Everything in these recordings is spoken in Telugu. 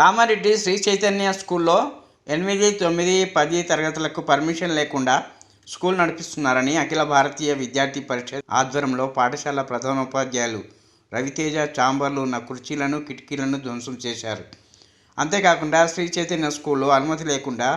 కామారెడ్డి శ్రీ చైతన్య స్కూల్లో ఎనిమిది తొమ్మిది పది తరగతులకు పర్మిషన్ లేకుండా స్కూల్ నడిపిస్తున్నారని అఖిల భారతీయ విద్యార్థి పరిషత్ ఆధ్వర్యంలో పాఠశాల ప్రధానోపాధ్యాయులు రవితేజ చాంబర్లు ఉన్న కుర్చీలను కిటికీలను ధ్వంసం చేశారు. అంతేకాకుండా శ్రీ చైతన్య స్కూల్లో అనుమతి లేకుండా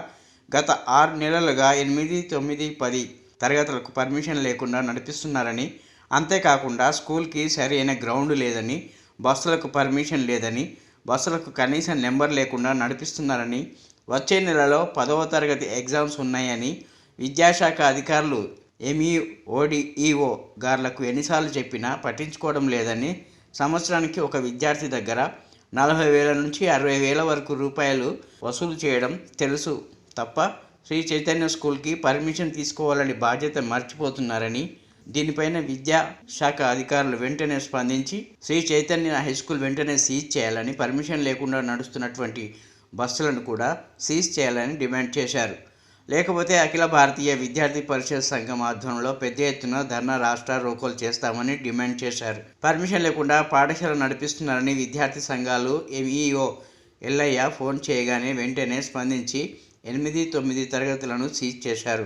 గత ఆరు నెలలుగా ఎనిమిది తొమ్మిది పది తరగతులకు పర్మిషన్ లేకుండా నడిపిస్తున్నారని అంతేకాకుండా స్కూల్కి సరైన గ్రౌండ్ లేదని బస్సులకు పర్మిషన్ లేదని బస్సులకు కనీసం నెంబర్ లేకుండా నడిపిస్తున్నారని వచ్చే నెలలో పదవ తరగతి ఎగ్జామ్స్ ఉన్నాయని విద్యాశాఖ అధికారులు ఎంఈ ఓడిఈఓ గారులకు ఎన్నిసార్లు చెప్పినా పట్టించుకోవడం లేదని సంవత్సరానికి ఒక విద్యార్థి దగ్గర నలభై వేల నుంచి అరవై వేల వరకు రూపాయలు వసూలు చేయడం తెలుసు తప్ప శ్రీ చైతన్య స్కూల్కి పర్మిషన్ తీసుకోవాలని బాధ్యత మర్చిపోతున్నారని దీనిపైన విద్యా శాఖ అధికారులు వెంటనే స్పందించి శ్రీ చైతన్య హై స్కూల్ వెంటనే సీజ్ చేయాలని పర్మిషన్ లేకుండా నడుస్తున్నటువంటి బస్సులను కూడా సీజ్ చేయాలని డిమాండ్ చేశారు. లేకపోతే అఖిల భారతీయ విద్యార్థి పరిషత్ సంఘం ఆధ్వర్యంలో పెద్ద ఎత్తున ధర్నా రాష్ట్ర రోకోలు చేస్తామని డిమాండ్ చేశారు. పర్మిషన్ లేకుండా పాఠశాల నడిపిస్తున్నారని విద్యార్థి సంఘాలు ఎంఈఓ ఎల్లయ్య ఫోన్ చేయగానే వెంటనే స్పందించి ఎనిమిది తొమ్మిది తరగతులను సీజ్ చేశారు.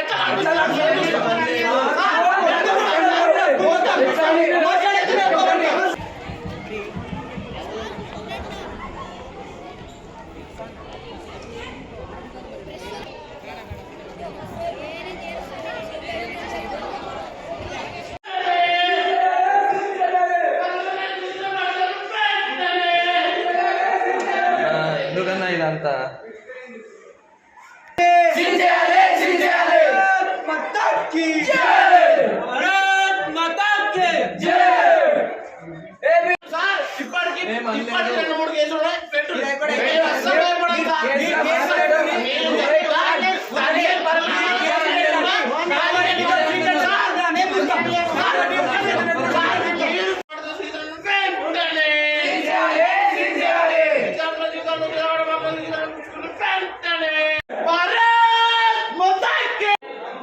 একটা సార్ ఇప్పటికి ఏం అనలేదు. ఇప్పటికి రెండు మూడు కేసులు ఉన్నాయి పెట్టు ఎక్కడ-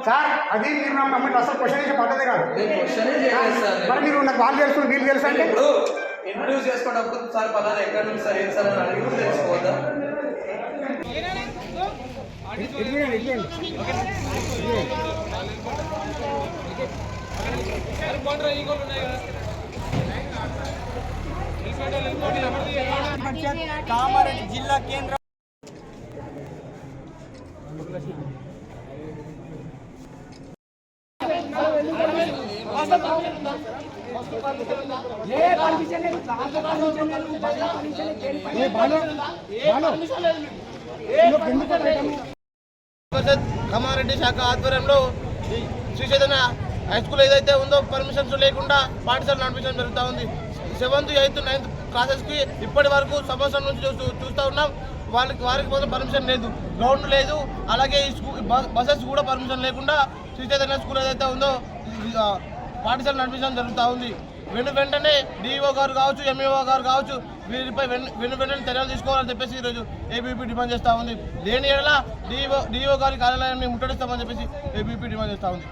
సార్ అది మీరు నమ్మండి అసలు క్వశ్చన్ చేసే పద్ధతి కాదు. మరి మీరు నాకు వాళ్ళు తెలుసు వీళ్ళు తెలుసు అంటే ఇప్పుడు ఇంట్రడ్యూస్ చేసుకున్నప్పుడు సార్ పలానా ఎక్కడి నుంచి సార్ ఏం సార్ అని అడిగి కూడా తెలుసుకోవద్దా? కామారెడ్డి జిల్లా కేంద్రం పరిషత్ కామారెడ్డి శాఖ ఆధ్వర్యంలో శ్రీ చైతన్య హై స్కూల్ ఏదైతే ఉందో పర్మిషన్స్ లేకుండా పాఠశాల నడిపించడం జరుగుతూ ఉంది. సెవెంత్ ఎయిత్ నైన్త్ క్లాసెస్కి ఇప్పటి వరకు సంవత్సరం నుంచి చూస్తూ చూస్తూ ఉన్నాం. వాళ్ళకి వారికి కోసం పర్మిషన్ లేదు. గ్రౌండ్ లేదు. అలాగే ఈ స్కూల్ బసెస్ కూడా పర్మిషన్ లేకుండా శ్రీ చైతన్య స్కూల్ ఏదైతే ఉందో పాఠశాల నడిపించడం జరుగుతూ ఉంది. వెను వెంటనే డిఈఓ గారు కావచ్చు ఎంఈఓ గారు కావచ్చు వీరిపై వెను వెను వెంటనే చర్యలు తీసుకోవాలని చెప్పేసి ఈరోజు ఏబీపీ డిమాండ్ చేస్తూ ఉంది. లేని ఎడల డిఈఓ డిఈఓ గారి కార్యాలయాన్ని ముట్టడిస్తామని చెప్పేసి ఏబీపీ డిమాండ్ చేస్తూ ఉంది.